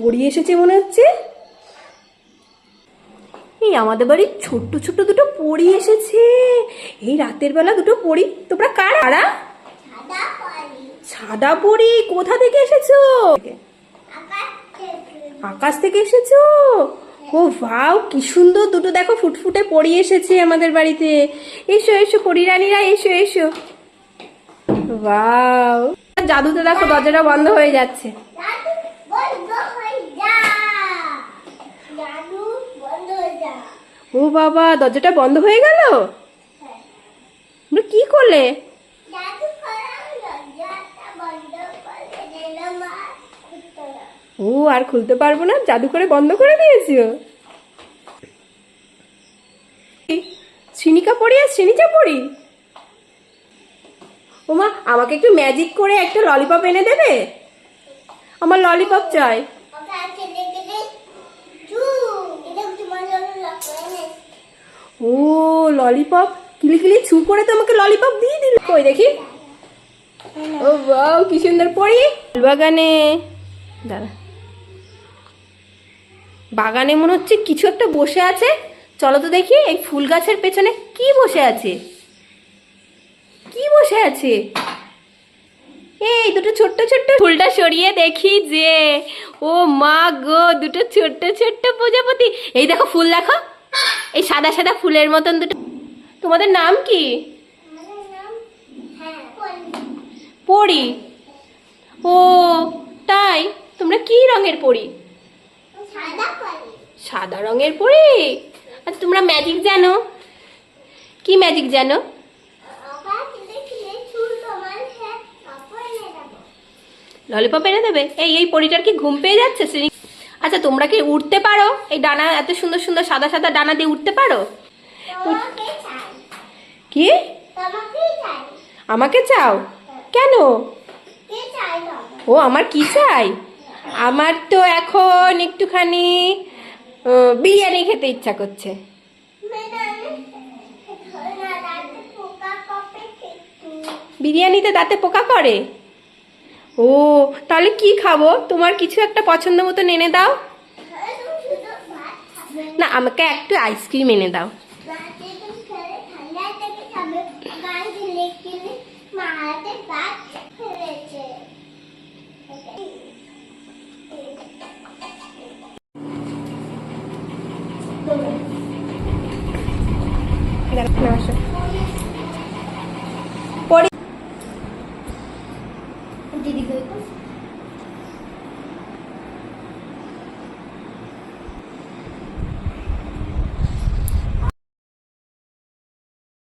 পড়ি এসেছে মনে হচ্ছে। এই আমাদের বাড়ির ছোট্ট ছোট্ট দুটো পড়ি এসেছে। এই রাতের বেলা দুটো পড়ি তোমরা কারা? সাদা পড়ি কোথা থেকে এসেছ? আকাশ থেকে এসেছ? ও ভাও কি সুন্দর দুটো দেখো ফুটফুটে পড়ি এসেছে আমাদের বাড়িতে। এসো এসো রানীরা এসো এসো। ভাও জাদুতে দেখো দরজাটা বন্ধ হয়ে যাচ্ছে। ও বাবা দরজাটা বন্ধ হয়ে গেল? কি করলে? ও আর খুলতে পারব না জাদু করে বন্ধ করে দিয়েছ শ্রিনিকা পড়ি আর শ্রেণীচা পড়ি? ওমা আমাকে একটু ম্যাজিক করে একটা ললিপপ এনে দেবে? আমার ললিপপ চাই। ও ললিপপ কিলি কিলি ছু করে তো আমাকে ললিপপ দিয়ে দিল। কই দেখি? ও বাও কি সুন্দর পড়ি বাগানে। দাঁড়া। বাগানে মনে হচ্ছে কিছু একটা বসে আছে। চলো তো দেখি, এই ফুল গাছের পেছনে কি বসে আছে? কি বসে আছে? এই, দুটো ছোট্ট ছোট্ট ফুলটা সরিয়ে দেখি যে। ও মা গো, দুটো ছোট্ট ছোট্ট প্রজাপতি। এই দেখো, ফুল দেখো। এই সাদা সাদা ফুলের মতন দুটো তোমাদের নাম কি? পড়ি ও, তাই? তোমরা কি রঙের পড়ি সাদা রঙের পড়ি আর তোমরা ম্যাজিক জানো? কি ম্যাজিক জানো? ললিপপ এনে দেবে। এই এই পরিটার কি ঘুম পেয়ে যাচ্ছে শ্রেণি আচ্ছা তোমরা কি উঠতে পারো? এই ডানা এত সুন্দর সুন্দর সাদা সাদা ডানা দিয়ে উঠতে পারো? কি? আমাকে চাও? কেন? ও আমার কি চাই? আমার তো এখন একটুখানি বিরিয়ানি খেতে ইচ্ছা করছে। বিরিয়ানিতে দাঁতে পোকা করে ও, তাহলে কি খাব? তোমার কিছু একটা পছন্দ মতো এনে দাও। না, আমাকে একটু আইসক্রিম এনে দাও। আসো। jadi itu.